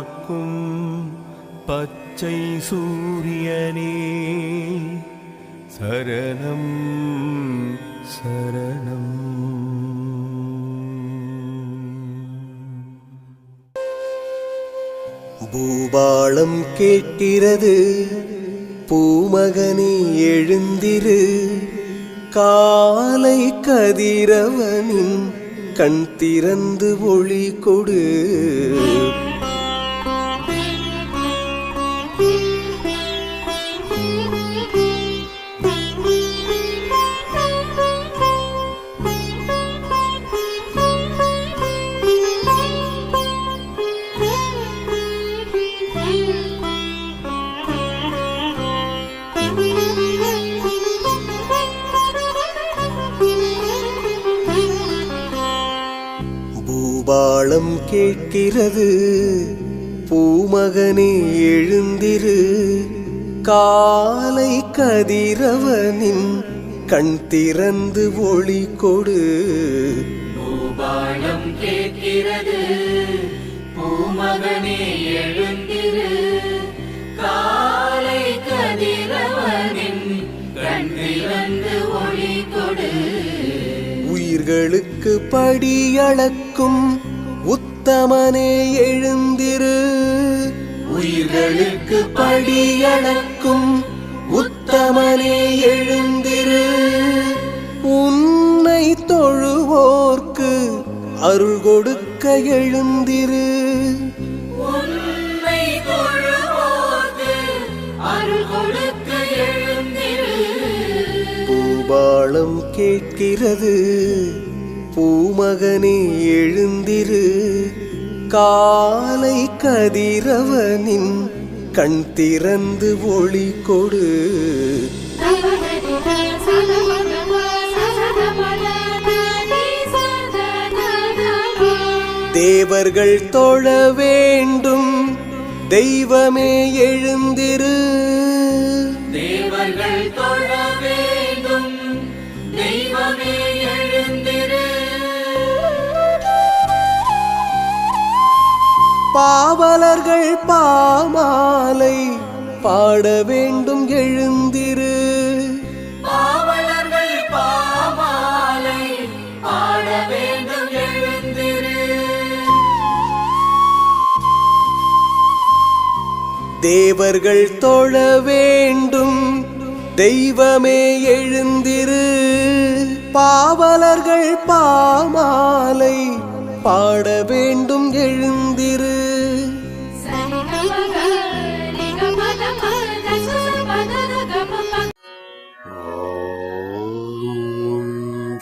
காக்கும் பச்சை சூரியனே. சரணம் சரணம். பூபாளம் கேட்கிறது பூமகனே எழுந்திரு. காலை கதிரவனின் கண் திறந்து ஒளி கொடு. பாலம் கேட்கிறது. பூமகனே எழுந்திரு. காலை கதிரவனின் கண் திறந்து ஒளி கொடு. பூபாலம் கேட்கிறது. பூமகனே எழுந்திரு. எங்களுக்கு படியளக்கும் உத்தமனே எழுந்திரு. உயிர்களுக்கு படியளக்கும் உத்தமனே எழுந்திரு. உன்னை தொழுவோர்க்கு அருள் கொடுக்க எழுந்திரு. பூபாளம் கேட்கிறது. பூமகனே எழுந்திரு. காலை கதிரவனின் கண் திறந்து ஒளி கொடு. தேவர்கள் தொழ வேண்டும். தெய்வமே எழுந்திரு. தேவர்கள் தொழ பாவலர்கள் பாமாலை பாட வேண்டும் எழுந்திரு. பாவலர்கள் பாமாலை பாட வேண்டும் எழுந்திரு. தேவர்கள் தொழ வேண்டும். தெய்வமே எழுந்திரு. பாவலர்கள் பாமாலை பாட வேண்டும்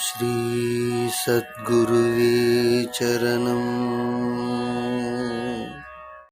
श्रीसद्गुरुवे चरणम्